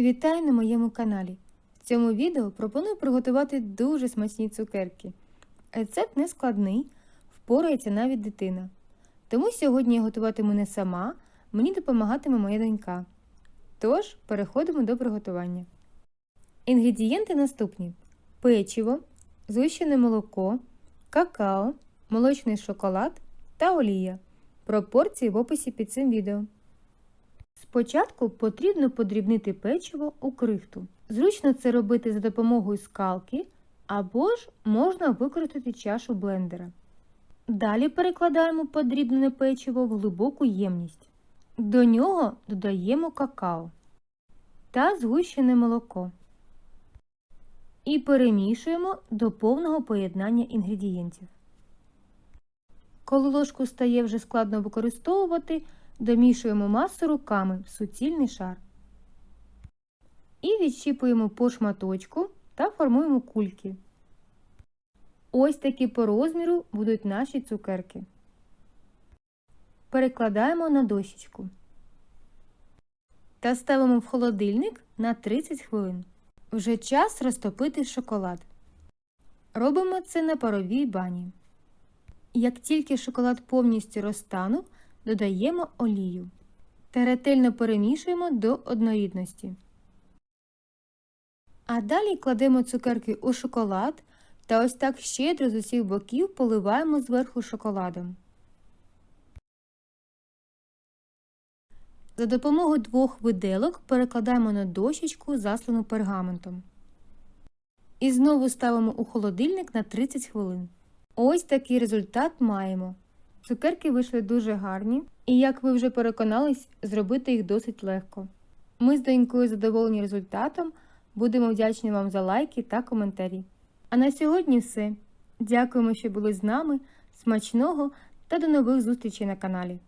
Вітаю на моєму каналі. В цьому відео пропоную приготувати дуже смачні цукерки. Рецепт не складний, впорається навіть дитина. Тому сьогодні я готуватиму не сама, мені допомагатиме моя донька. Тож, переходимо до приготування. Інгредієнти наступні: печиво, згущене молоко, какао, молочний шоколад та олія. Пропорції в описі під цим відео. Спочатку потрібно подрібнити печиво у крихту. Зручно це робити за допомогою скалки або ж можна використати чашу блендера. Далі перекладаємо подрібнене печиво в глибоку ємність. До нього додаємо какао та згущене молоко. І перемішуємо до повного поєднання інгредієнтів. Коли ложку стає вже складно використовувати, домішуємо масу руками в суцільний шар. І відщіпуємо по шматочку та формуємо кульки. Ось такі по розміру будуть наші цукерки. Перекладаємо на дощечку та ставимо в холодильник на 30 хвилин. Вже час розтопити шоколад. Робимо це на паровій бані. Як тільки шоколад повністю розтанув, додаємо олію та ретельно перемішуємо до однорідності. А далі кладемо цукерки у шоколад та ось так щедро з усіх боків поливаємо зверху шоколадом. За допомогою двох виделок перекладаємо на дощечку, заслану пергаментом. І знову ставимо у холодильник на 30 хвилин. Ось такий результат маємо. Цукерки вийшли дуже гарні, і, як ви вже переконались, зробити їх досить легко. Ми з донькою задоволені результатом, будемо вдячні вам за лайки та коментарі. А на сьогодні все. Дякуємо, що були з нами. Смачного та до нових зустрічей на каналі.